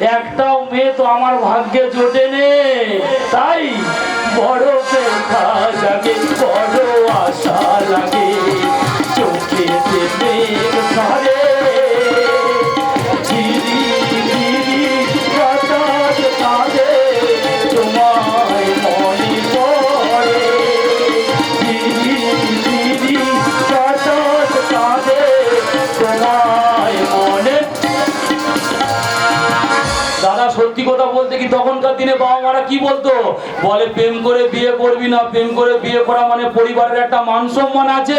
একটাও মেয়ে তো আমার ভাগ্যে জোটে নে। তাই বড় যাবে বড় দিনে বাবা মারা কি বলতো? বলে, প্রেম করে বিয়ে করবি না, প্রেম করে বিয়ে করা মানে পরিবারের একটা মান সম্মান আছে।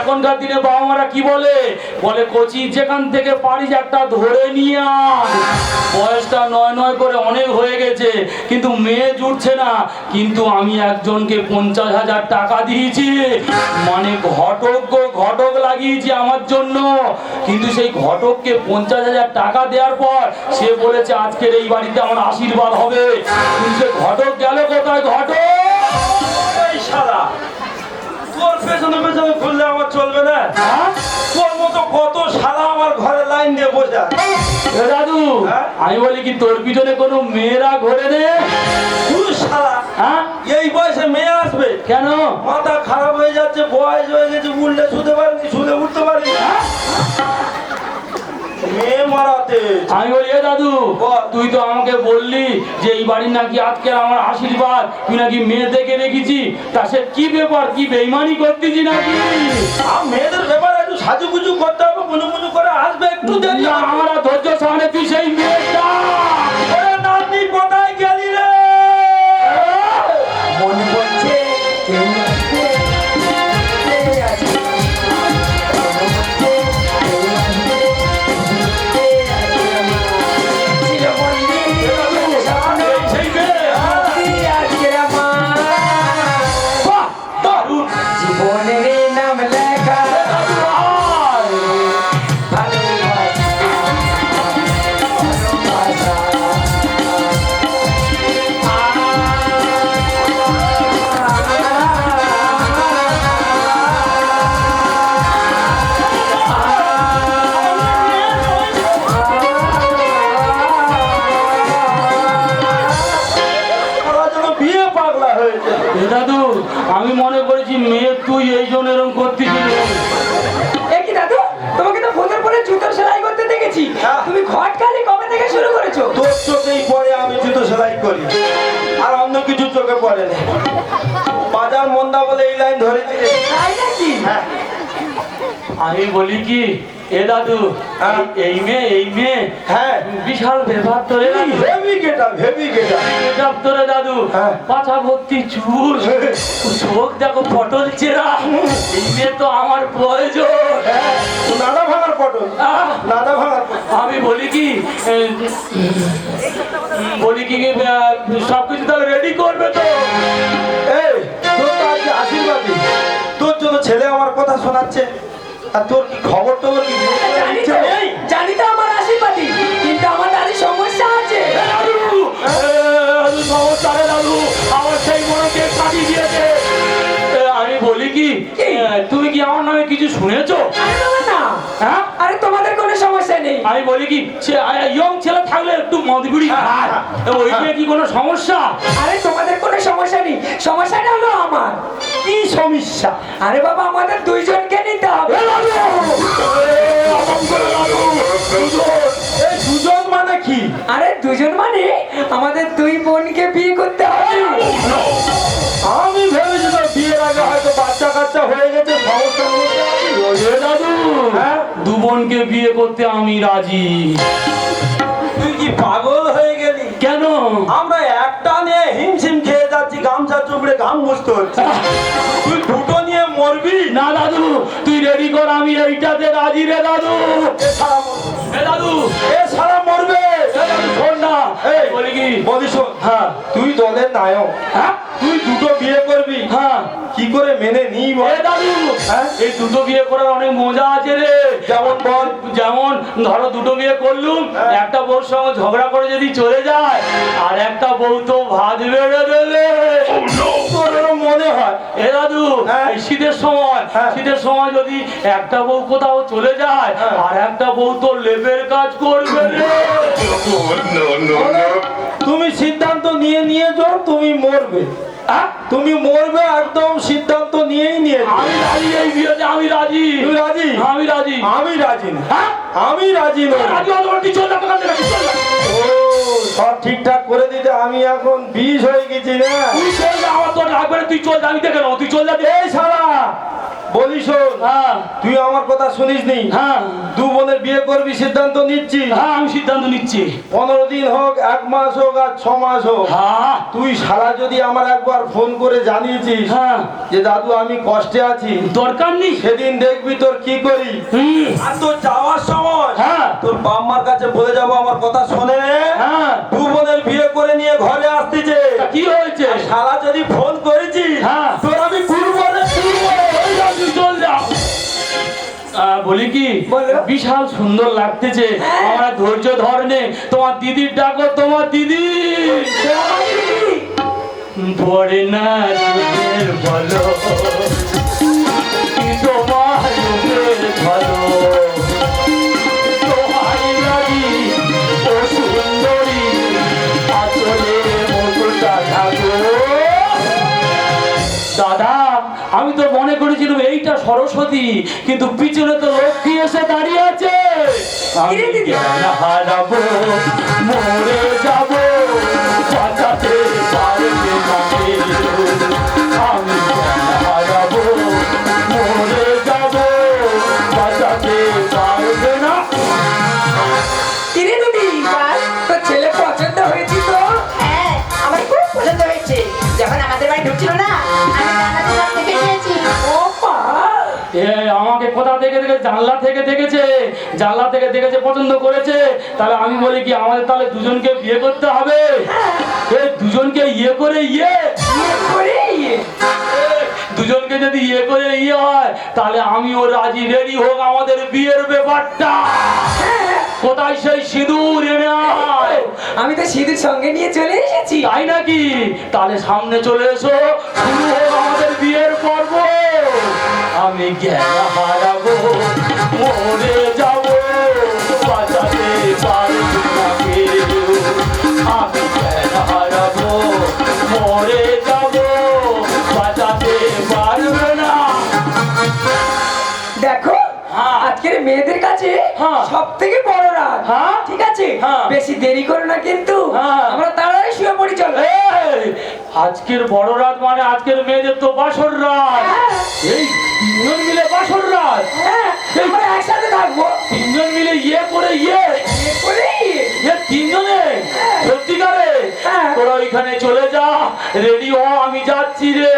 এখনকার দিনে বাবা মারা কি বলে? বলে, কচি, যেখান থেকে পারিস একটা ধরে নিয়ে আন। বয়সটা নয় নয় করে অনেক হয়ে গেছে, কিন্তু মেয়ে জুটছে না। কিন্তু আমি একজনকে পঞ্চাশ হাজার টাকা দিয়েছি। মানে ঘটক ঘটক লাগিয়েছি আমার জন্য। কিন্তু সেই ঘটককে পঞ্চাশ হাজার টাকা দেওয়ার পর সে বলেছে আজকের এই বাড়িতে আমার আশীর্বাদ হবে। কিন্তু সে ঘটক গেল কোথায়? ঘটক! সারা তোর পেছনে পেছনে ঘুরলে আমার চলবে না? হ্যাঁ? তোর মতো কত শালা আমার ঘরে লাইন দিয়ে বসে দাদু হ্যাঁ? আমি বলি কি তোর পিছনে কোনো মেয়েরা ঘোরে তুই হ্যাঁ? এই বয়সে মেয়ে আসবে? কেন? মাথা খারাপ হয়ে যাচ্ছে বয়স হয়ে গেছে উঠলে শুতে পারিনি শুলে উঠতে পারিনি। মেয়ে মারাতে। আমি বলি এ দাদু। তুই তো আমাকে বললি যে এই বাড়ির নাকি আজকে আমার আশীর্বাদ। তুই নাকি মেয়ে দেখে রেখেছি তা সে কি ব্যাপার কি বেইমানি করতেছি নাকি? মেয়েদের ব্যাপারে সাজুগুজু করতে হবে গুনুগুনু করে আসবে একটু দেখ আমার পাগলা হয়েছে দাদু আমি মনে করেছি মেয়ে তুই এই জন্য এরকম করতেছিলি কি দাদু তোমাকে তো ফোনের পরে জুতো সেলাই করতে দেখেছি। তুমি ঘটকালি কবে থেকে শুরু করেছ? তোর চোখেই পরে আমি জুতো সেলাই করি। আর অন্য কিছু চোখে পড়ে না। বাজার মন্দা বলে এই লাইন ধরেছি। তাই নাকি? হ্যাঁ। আমি বলি কি এ দাদু হ্যাঁ। এই মেয়ে এই মেয়ে হ্যাঁ। বিশাল ব্যাপার তোরে হেভি গেটা হেভি গেটা। তোরে দাদু। হ্যাঁ। পাছা ভর্তি চুল। চোখ দেখো পটল চেরা। এই মেয়ে তো আমার প্রয়োজন। নাদা ভাঙার পটল। নাদা ভাঙার আমি বলি কি বলি কি সব কিছু তাহলে রেডি করবে তো। এই তোর আশীর্বাদী তোর জন্য ছেলে আমার কথা শোনাচ্ছে। আর তোর কি খবর টবর কি জানি তো আমার আশীর্বাদী কিন্তু আমার সমস্যা আছে। দাদু সমস্যা রে দাদু আমার সেই মনকে কাটিয়ে দিয়েছে। আমি বলি কি তুমি কি আমার নামে কিছু শুনেছো? আরে না। হ্যাঁ? আরে তোমাদের কোনো সমস্যা নেই। আমি বলি কি ইয়ং ছেলে থাকলে একটু মদবিড়ি খায়। এ, ওইটা কি কোনো সমস্যা? আরে তোমাদের কোনো সমস্যা নেই। সমস্যাটা হলো আমার। কি সমস্যা? আরে বাবা আমাদের দুইজনকে নিতে হবে! দুজন! মানে কি? আরে দুজন মানে আমাদের দুই বোনকে বিয়ে করতে হবে। আমি ভেবেছি বিয়ের আগে হয়তো বাচ্চা কাচ্চা হয়ে গেছে দাদু হ্যাঁ? দু বোনকে বিয়ে করতে আমি রাজি। তুই কি পাগল হয়ে গেলি? কেন? আমরা একটা নিয়ে যাচ্ছি গামছা চুপড়ে ঘাম মুছতে হচ্ছে তুই দুটো নিয়ে মরবি না দাদু রেডি কর আমি এইটাতে রাজি রে দাদু। দাদু। এ সারা মরবে। শোন না। এই বলি কি? বলি হ্যাঁ। তুই দলের নায়ক। হ্যাঁ? তুই দুটো বিয়ে করবি। হ্যাঁ। কি করে মেনে এ দাদু হ্যাঁ? এই দুটো বিয়ে করার অনেক মজা আছে রে। যেমন বল। যেমন ধরো দুটো বিয়ে করলুম। একটা বউর সঙ্গে ঝগড়া করে যদি চলে যায় আর একটা বউ তো ভাত বেড়ে দেবে। এরম মনে হয়। এ দাদু হ্যাঁ। এই শীতের সময় হ্যাঁ। শীতের সময় যদি একটা বউ কোথাও চলে যায় হ্যাঁ। আর একটা বউ তো লেবের কাজ করবে তুমি সিদ্ধান্ত নিয়ে নিয়েছো তুমি মরবে। হ্যাঁ? তুমি মরবে একদম সিদ্ধান্ত নিয়েই নিয়ে আমি রাজি এই বিয়েতে আমি রাজি। তুই রাজি? আমি রাজি। আমি রাজি না? আমি রাজি নই রাজি চল না, সব ঠিকঠাক করে দিতে আমি এখন বিষ হয়ে গেছি না তুই চল আমার তো লাগবে তুই চল আমি দেখে তুই চল যাবি। এই শালা! বলি শোন হ্যাঁ। তুই আমার কথা শুনিস নি হ্যাঁ। দু বোনের বিয়ে করবি সিদ্ধান্ত নিচ্ছি। হ্যাঁ আমি সিদ্ধান্ত নিচ্ছি। পনেরো দিন হোক এক মাস হোক আর ছ মাস হোক হ্যাঁ। তুই শালা যদি আমার একবার ফোন করে জানিয়েছিস হ্যাঁ। যে দাদু আমি কষ্টে আছি। দরকার নেই। সেদিন দেখবি তোর কি করি। আর তোর যাওয়ার সময় হ্যাঁ। তোর বাম্মার কাছে বলে যাব আমার কথা শোনে। হ্যাঁ। দু বোনের বিয়ে করে নিয়ে ঘরে আসতেছে কি হয়েছে? সারা যদি ফোন করেছিস হ্যাঁ। তোর আমি বলি কি। বিশাল সুন্দর লাগতেছে। আমরা ধৈর্য ধরনে তোমার দিদির ডাকো তোমার দিদি। পড়ে না বলো। সরস্বতী কিন্তু পিছনে তো লক্ষ্মী এসে দাঁড়িয়ে আছে। আমি কিরে হারাবো মরে যাব। বাঁচাতে পারবে না কোথা থেকে জানলা থেকে দেখেছে জানলা থেকে দেখেছে পছন্দ করেছে তাহলে আমি বলি কি আমাদের তাহলে দুজনকে বিয়ে করতে হবে? এই দুজনকে ইয়ে করে ইয়ে? বিয়ে করে এ, দুজনকে যদি ইয়ে করে ইয়ে হয় তাহলে আমিও রাজি রেডি হোক আমাদের বিয়ের ব্যাপারটা। কোথায় সেই সিঁদুর এনে আমি তো সিঁদুর সঙ্গে নিয়ে চলে এসেছি। তাই নাকি? তাহলে সামনে চলে এসো শুরু হোক আমাদের বিয়ের পর্ব। আমি জ্ঞান হারাবো মরে যাব বাঁচাতে পারব না কেউ। আমি জ্ঞান হারাবো মরে যাব বাঁচাতে পারবে না দেখো হ্যাঁ। আজকের মেয়েদের কাছে হ্যাঁ। সব থেকে বড় রাত হ্যাঁ। ঠিক আছে হ্যাঁ। বেশি দেরি করো না কিন্তু হ্যাঁ। আমরা তাড়াতাড়ি শুয়ে পড়ি চলো আজকের বড় রাত মানে আজকের মেয়েদের তো বাসর রাত। এই তিনজন মিলে বাসর রাত। হ্যাঁ আমরা একসাথে থাকব। তিনজন মিলে ইয়ে করে ইয়ে। বিয়ে করেই এ তিনজনে সত্যিকারে? হ্যাঁ। তোরা ওইখানে চলে যা রেডি হ আমি যাচ্ছি রে।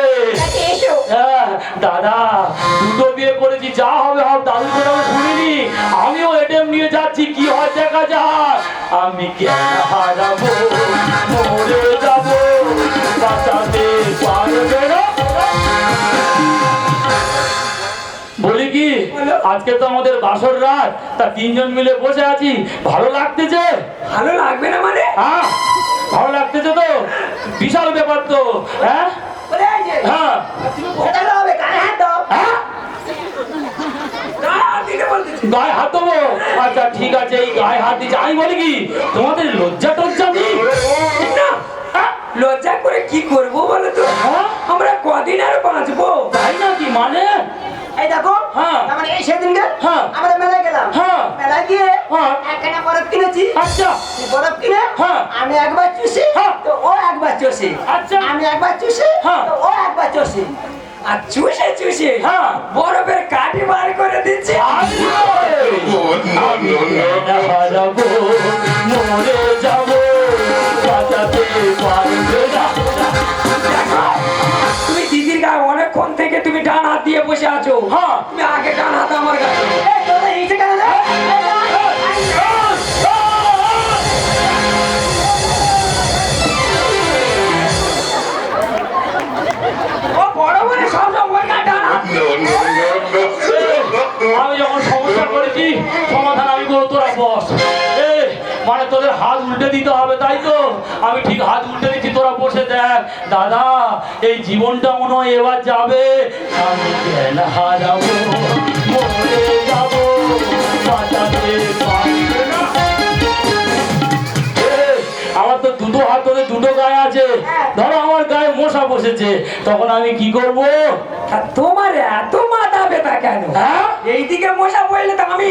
হ্যাঁ দাদা দুটো বিয়ে করেছি যা হবে হবে দাদু করে আমি শুনিনি। আমিও এটিএম নিয়ে যাচ্ছি কি হয় দেখা যাক। আমি জ্ঞান হারাবো? মরে যাব আজকে তো আমাদের বাসর রাত। তা তিনজন মিলে বসে আছি। ভালো লাগতেছে? ভালো লাগবে না মানে? হ্যাঁ ভালো লাগতেছে তো? বিশাল ব্যাপার তো হ্যাঁ? হ্যাঁ। হ্যাঁ? গায়ে হাত দেবো? আচ্ছা ঠিক আছে এই গায়ে হাত দিচ্ছে আমি বলি কি তোমাদের লজ্জা টজ্জা নেই হ্যাঁ? লজ্জা করে কি করব বলো তো? আমরা কদিন আর বাঁচবো? তাই নাকি? মানে? এই দেখো হ্যাঁ। আমার এই সেদিনকে হ্যাঁ। আমরা মেলায় গেলাম হ্যাঁ। মেলায় গিয়ে হ্যাঁ। একখানা বরফ কিনেছি আচ্ছা বরফ কিনে হ্যাঁ। আমি একবার চুষি হ্যাঁ। তো ও একবার চষে আচ্ছা। আমি একবার চুষি হ্যাঁ। তো ও একবার চষে আর চুষে চুষে হ্যাঁ। বরফের কাঠি বার করে দিচ্ছে মরে যাব বাঁচাতে পারবে আমি ঠিক হাত উল্টে দিচ্ছি তোরা বসে দেখ। দাদা এই জীবনটা মনে হয় এবার যাবে। আমি জ্ঞান হারাবো মরে যাব বাঁচাতে পারবে না। আমার তো দুটো হাত ধরে দুটো গায়ে আছে। ধরো আমার গায়ে মশা বসেছে। তখন আমি কি করব? তোমার এত মাথা ব্যথা কেন? হ্যাঁ? এইদিকে মশা পড়লে তো আমি।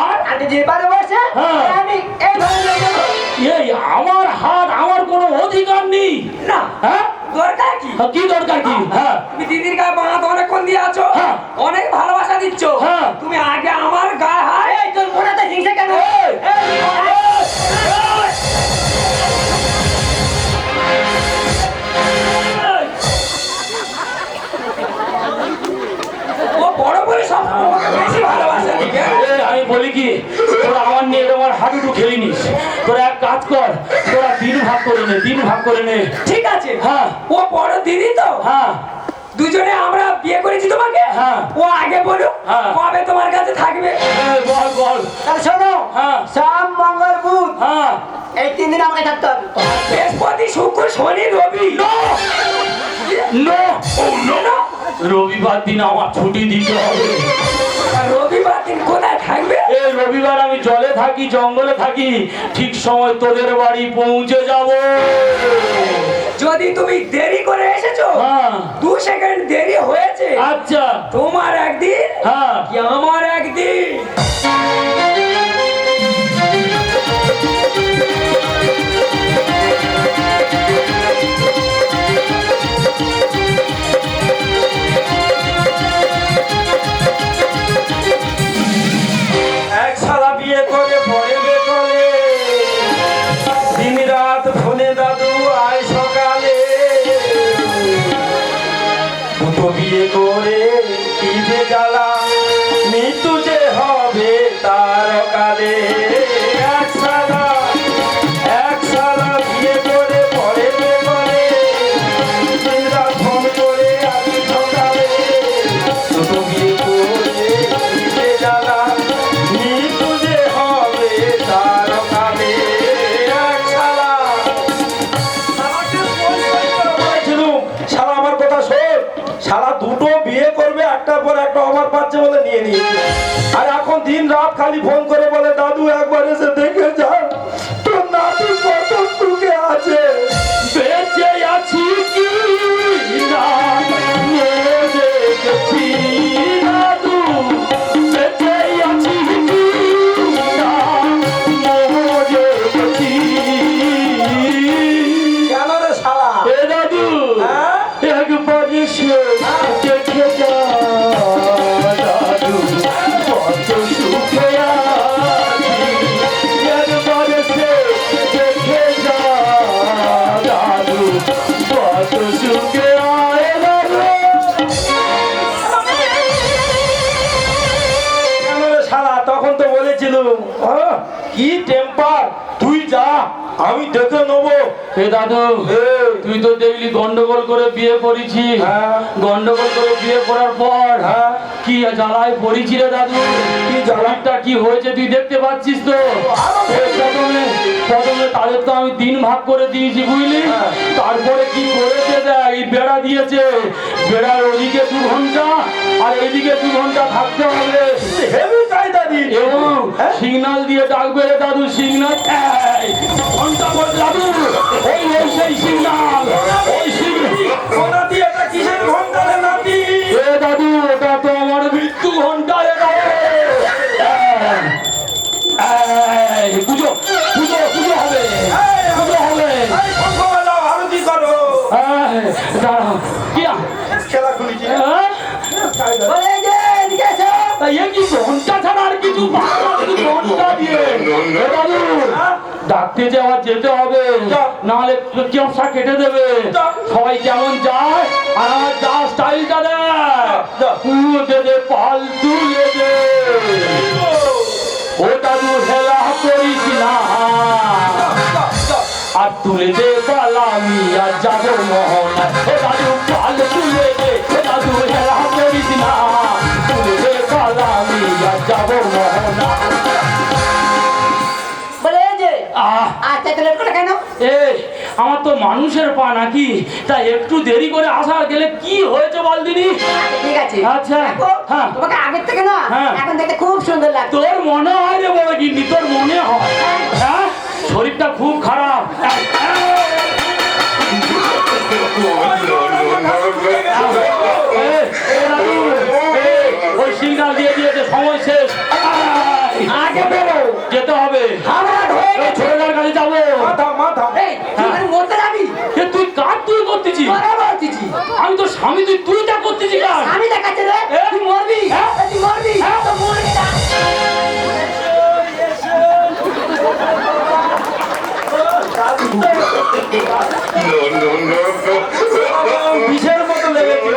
আর? বসে হ্যাঁ। আমি এইভাবে নিয়ে যাব এই আমার হাত আমার কোনো অধিকার নেই। না। হ্যাঁ? দরকার কি? কি দরকার কি? হ্যাঁ। তুমি দিদির গায়ে অনেকক্ষণ দিয়ে আছো। হ্যাঁ। অনেক ভালোবাসা দিচ্ছ। হ্যাঁ। তুমি আগে আমার গায়ে হাত এই তোর হিংসা কেন? আমি বলি কি তোরা আমার নিয়ে আর হাঁটুটু খেলি নিস তোরা এক কাজ কর তোরা দিন ভাগ করে নে দিন ভাগ করে নে। ঠিক আছে। হ্যাঁ। ও বড় দিদি তো? হ্যাঁ। দুজনে আমরা বিয়ে করেছি তোমাকে? হ্যাঁ। ও আগে বলুক হ্যাঁ। কবে তোমার কাছে থাকবে? বল বল। তাহলে শোনো হ্যাঁ। সোম মঙ্গল বুধ। হ্যাঁ। এই তিন দিন আমাকে থাকতে হবে। বৃহস্পতি শুক্র শনি রবি। নো। নো। Oh no. রবিবার দিন আমার ছুটি দিতে হবে। রবিবার কোথায় থাকবে? এই রবিবার আমি জলে থাকি জঙ্গলে থাকি। ঠিক সময় তোদের বাড়ি পৌঁছে যাব। যদি তুমি দেরি করে এসেছ হ্যাঁ। দু সেকেন্ড দেরি হয়েছে। আচ্ছা। তোমার একদিন হ্যাঁ। কি আমার একদিন? বিয়ে করে কি যে জ্বালা করেছি হ্যাঁ। গন্ডগোল করে বিয়ে করার পর হ্যাঁ। কি জ্বালায় পড়েছি রে দাদু? কি জ্বালা? জ্বালাটা কি হয়েছে তুই দেখতে পাচ্ছিস তো? প্রথমে প্রথমে তাদের তো আমি দিন ভাগ করে দিয়েছি বুঝলি। তারপরে কি করেছে দেখ এই বেড়া দিয়েছে। বেড়ার ওদিকে দু ঘণ্টা আর এদিকে দু ঘণ্টা থাকতে হবে। হেভি কায়দা দি এবং হ্যাঁ? সিগন্যাল দিয়ে ডাকবে রে দাদু সিগন্যাল ঘণ্টা করে দাদু ওই ওই সেই সিগন্যাল ওই দিয়ে? এটা কিসের ঘণ্টা রে নাতি? দাদু ডাকতে যে আবার যেতে হবে নাহলে কেটে দেবে সবাই কেমন যায় না। আর তুলে দে আমি আর যাব মোহনা ও দাদু পাল তুলে দে ও দাদু হেলা করিস না তুলে দে পালা আমি আর যাব মোহনা আহ। আচ্ছা এত করে কেন? এই আমার তো মানুষের পা নাকি। তাই একটু দেরি করে আসা গেলে কি হয়েছে বল দিনি আচ্ছা, ঠিক আছে। আচ্ছা, হ্যাঁ। তোমাকে আগের থেকে না হ্যাঁ। এখন দেখতে খুব সুন্দর লাগছে। তোর মনে হয় রে বড় গিন্নি? তোর মনে হয়? হ্যাঁ। শরীরটা খুব খারাপ। দাদু, সময় শেষ আগে যেতে হবে হয়ে ছোটদার কাছে যাব তুই কার তুই করতেছিস আমি তো স্বামী তুই তুই তা করতেছিস আমি দেখাচ্ছে রে? তুই মরবি হ্যাঁ? তুই মরবি হ্যাঁ? মরবি না বিষের মতো লেগেছিল।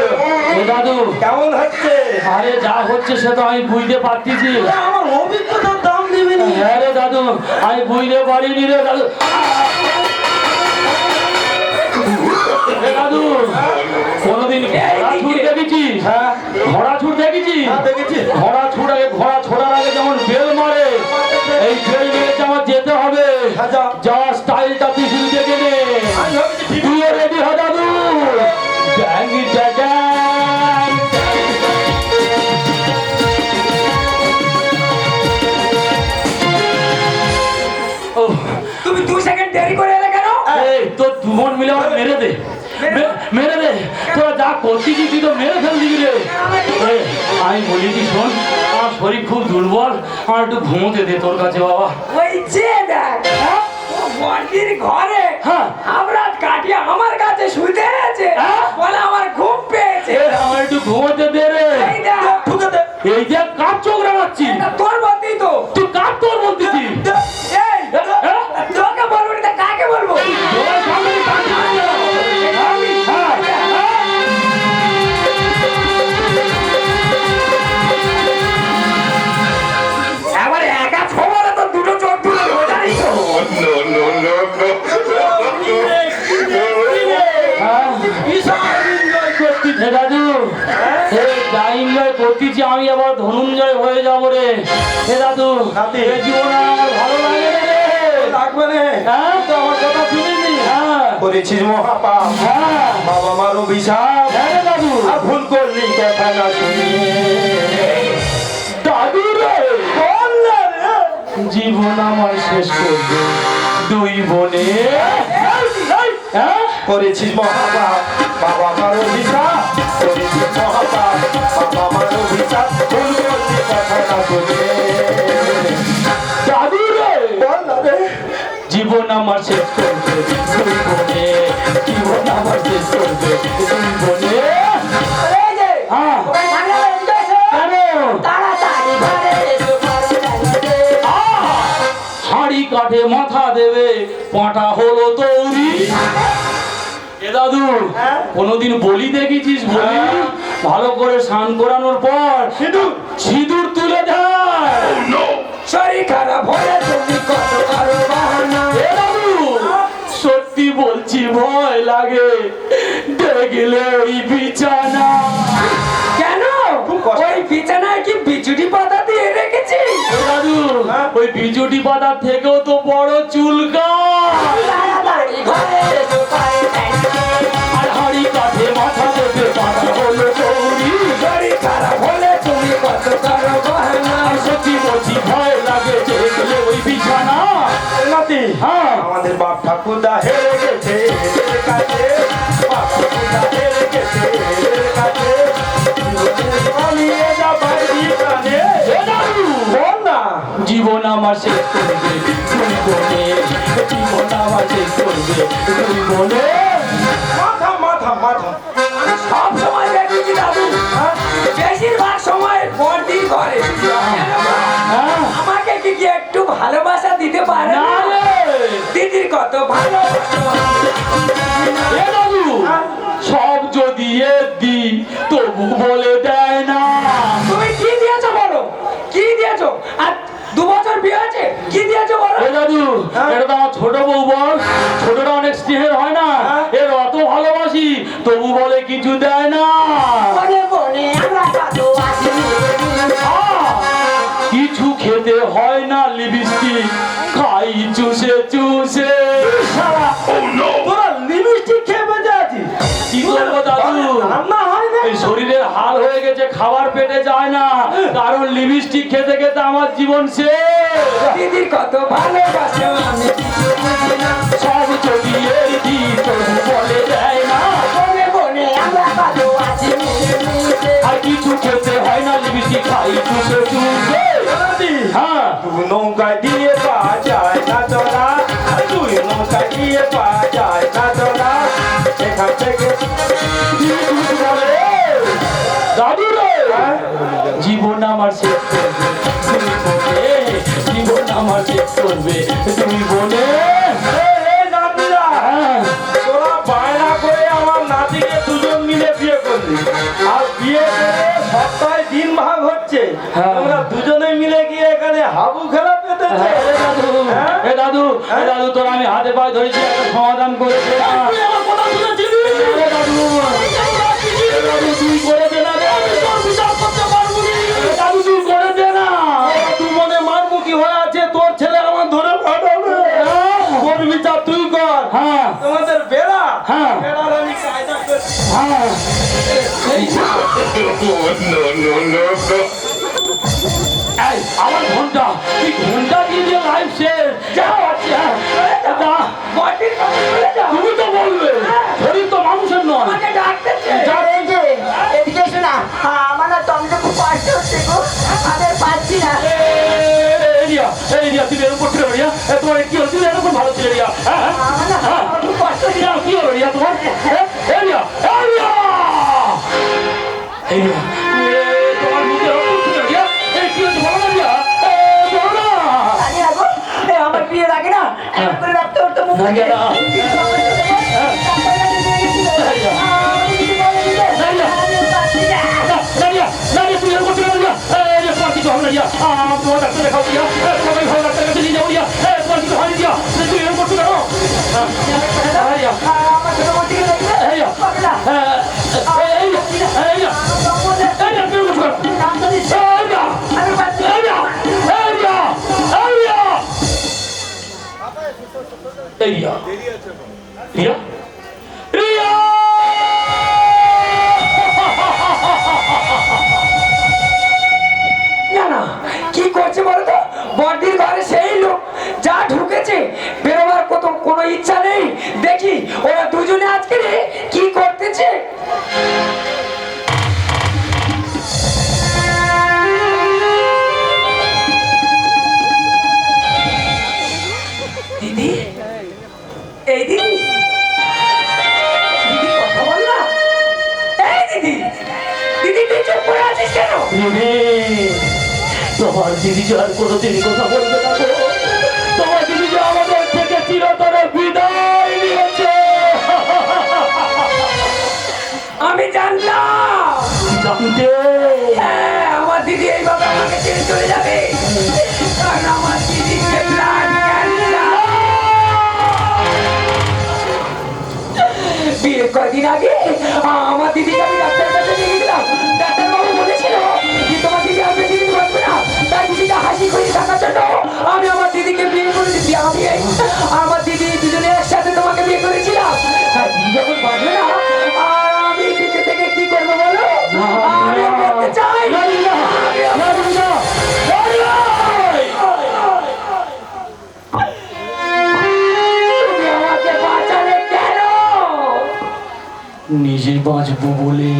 দাদু কেমন হচ্ছে? আরে যা হচ্ছে সে তো আমি বুঝতে পারতেছি। আমার অভিজ্ঞতার দাম দিবি হ্যাঁ রে দাদু আমি বুঝতে পারিনি রে দাদু। দাদু কোনোদিন ঘোড়া ছুট দেখেছিস? হ্যাঁ। ঘোড়া ছুট দেখেছিস? হ্যাঁ, ঘোড়া ছুট আগে ঘোড়া ছোড়ার আগে যেমন বেল মারে এই বেল মেরেছে আমার যেতে হবে। হ্যাঁ, তুমি দু সেকেন্ড দেরি করে এলে কেন? এই তোর দুমন মিলে আমার মেরে দে। মেরে দে। তোরা যা করছিস তুই তো মেরে ফেল দিবি রে আমি বলি কি শোন আমার শরীর খুব দুর্বল আমার একটু ঘুমোতে দে তোর কাছে বাবা। ওই যে দেখ হ্যাঁ? ঘরে। আমরা কাটিয়া আমার কাছে শুতে আছে হ্যাঁ? বলে আমার ঘুম পেয়েছে। আমার একটু ঘুমোতে দে রে। এই যে কার চোখ রাখাচ্ছি তোর বন্দি তো। তুই কার তোর বলতেছি হে দাদু নাতি। এ জীবনে আমার ভালো লাগে না রে। রাখবে না হ্যাঁ তো আমার কথা শুনিনি। হ্যাঁ। করেছিস মহাপাপ। হ্যাঁ। বাবা মার অভিশাপ। হ্যাঁ দাদু। আর ভুল করলি কথা না শুনিয়ে দাদু রে বল না রে। জীবন আমার শেষ করবে। দুই বনে। হ্যাঁ। করেছিস মহাপাপ। বাবা মার অভিশাপ। করেছিস মহাপাপ। জীবন আমার শেষ করবে দুই জীবন আমার শেষ করবে দুই বনে এই যে হ্যাঁ! হাঁড়ি কাঠে মাথা দেবে পাঁটা হলো তৌরি এ দাদু হ্যাঁ? কোনোদিন বলি দেখেছিস বলি হ্যাঁ। ভালো করে স্নান করানোর পর সিঁদুর। তুলে দেয়। শরীর খারাপ হলে তুমি কত কারও বাহানা? সত্যি বলছি ভয় লাগে। দেখলে ওই বিছানা। কেন। ওই বিছানায় কি বিচুটি পাতা দিয়ে রেখেছি? দাদু হ্যাঁ? ওই বিজুটি পাতা থেকেও তো বড় চুলকা সব একটু ভালোবাসা দিতে পারে না দিদির সব যদি এ দি তবু বলে দেয় না তুমি কি দিয়েছ বলো কি দিয়েছ আর দু বছর বিয়ে হয়েছে কি দিয়েছ বলো এ দাদু হ্যাঁ? এটা তো আমার ছোট বউ বল ছোটটা অনেক স্নেহের হয় না। হ্যাঁ? এর অত ভালোবাসি তবু বলে কিছু দেয় না! কিছু খেতে হয় না লিপস্টিক খাই চুষে চুষে। তোরা লিপস্টিক খেয়ে বেঁচে আছিস? কি করব দাদু? রান্না হয় না। এই শরীরের হাল হয়ে গেছে খাবার পেটে যায় না। কারণ লিপস্টিক খেতে খেতে আমার জীবন শেষ। দিদির কত ভালোবাসো আমি কিছু বুঝি না সব চটিয়ে দি তবু বলে দেয় না বনে বনে আমরা ভালো আছি মিশে মিশে আর কিছু খেতে হয় না লিপস্টিক খাই চুষে চুষে হ্যাঁ দু নৌকায় দিয়ে পাওয়া যায় না তোরা দুই নৌকায় দিয়ে পাওয়া যায় না তোরা এখান থেকে দাদু রে জীবন আমার শেষ করবে তুমি বলে জীবন আমার শেষ করবে তুমি বলে হ্যাঁ তোরা বায়না করে আমার নাতিকে দুজন মিলে বিয়ে করলি। আর বিয়ে করে সপ্তাহে দিন ভাগ হচ্ছে। হ্যাঁ। তোমরা দুজনে মিলে গিয়ে এখানে হাবু খেলা পেতেছে। এ দাদু হ্যাঁ? এ দাদু এ দাদু তোর আমি হাতে পায়ে ধরেছি একটা সমাধান করে দে না। এ দাদু দাদু তুই করে দে না আমার ঘণ্টা তুই ঘণ্টা দিয়ে দিয়ে লাইফ শেষ যাও তুমি তো বলবে শরীর তো মানুষের নয়। আমাকে আমার না দমটা খুব কষ্ট হচ্ছে গো। আমি আর পাচ্ছি না। এরিয়া এরিয়া তুমি এরকম করতে রিয়া তোমার কি হচ্ছে এরকম ভালো ছিল রিয়া হ্যাঁ হ্যাঁ আমার খুব কষ্ট রিয়া, কি হলো রিয়া তোমার? হ্যাঁ? তোমার মুখে এরকম ছিল রিয়া কি হচ্ছে বলো না রিয়া বলো না। জানি না গো। এ, আমার বিয়ে লাগে না করে রাখতে হতো মুখ তুমি এরকম করতে পারো হ্যাঁ, হ্যাঁ, রিয়া আমার ছোট বোনটিকে দেখবে এই রিয়া পাগলা। হ্যাঁ, এই রিয়া এই রিয়া এই রিয়া তুমি এরকম করতে পারো নামটা দিচ্ছে এই রিয়া আমি পাচ্ছি এই রিয়া এই রিয়া এই রিয়া এই রিয়া রিয়া রিয়া ইচ্ছা নেই। দেখি, ওরা দুজনে আজকে কি করতেছে? তোমার দিদি যে আর কোনোদিনই কথা বলবে না তোমার দিদি যে আমাদের থেকে চিরতরে বিদায় নিয়েছে আমি জানলাম জানতে। হ্যাঁ, আমার দিদি এইভাবে আমাকে ছেড়ে চলে যাবে। কারণ আমার বিয়ের কয়দিন আগে আমার দিদিকে আমি ডাক্তার কাছে নিয়ে গেছিলাম। ডাক্তারবাবু বলেছিল যে তোমার দিদি আর বেশি দিন বাঁচবে না। তাই দিদিটা হাসি খুশি থাকার জন্য আমি আমার দিদিকে বিয়ে করে দিচ্ছি আমি আমার দিদি দুজনে একসাথে তোমাকে বিয়ে করেছিলাম? যখন বাঁচবে না আর আমি পিঠে থেকে কি করব বলো? করতে চাই নিজে বাঁচবো বলে।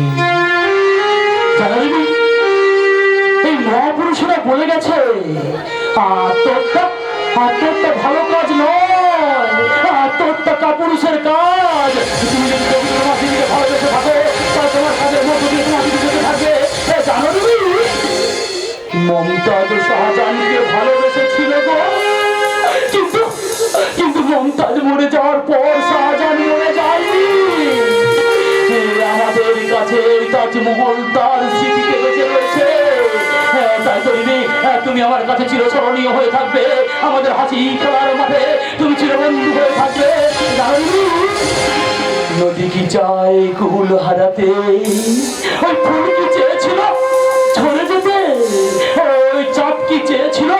এই মহাপুরুষেরা বলে গেছে আত্মহত্যা আত্মহত্যা ভালো কাজ নয়। আত্মহত্যা কাপুরুষের কাজ। তুমি যদি ভালোবেসে তোমার কাজের দিয়ে তোমার জানো দিদি মমতাজ শাহজাহানকে ভালোবেসেছিল গো কিন্তু কিন্তু মমতাজ মরে যাওয়ার পর শাহজাহান মরে যায়নি। আমাদের কাছে তাজমহল তার স্মৃতিকে বেঁচে রয়েছে। হ্যাঁ, তাই হ্যাঁ, তুমি আমার কাছে চিরস্মরণীয় হয়ে থাকবে। আমাদের হাসি খেলার কি চায় কুল হারাতে। ওই ফুল কি চেয়েছিল? ঝরে যেতে? ওই চাপ কি চেয়েছিল?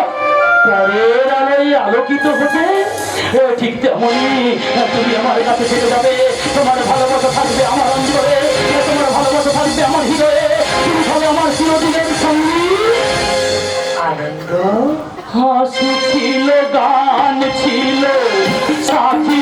পরের আলোয় আলোকিত হতে? ঠিক তেমনি তুমি আমার কাছে থেকে যাবে। তোমার ভালোবাসা থাকবে আমার এ, তোমার ভালোবাসা থাকবে আমার হৃদয়ে। তুমি হবে আমার চিরদিনের সঙ্গী। আনন্দ? হাসি ছিল গান ছিল সাথী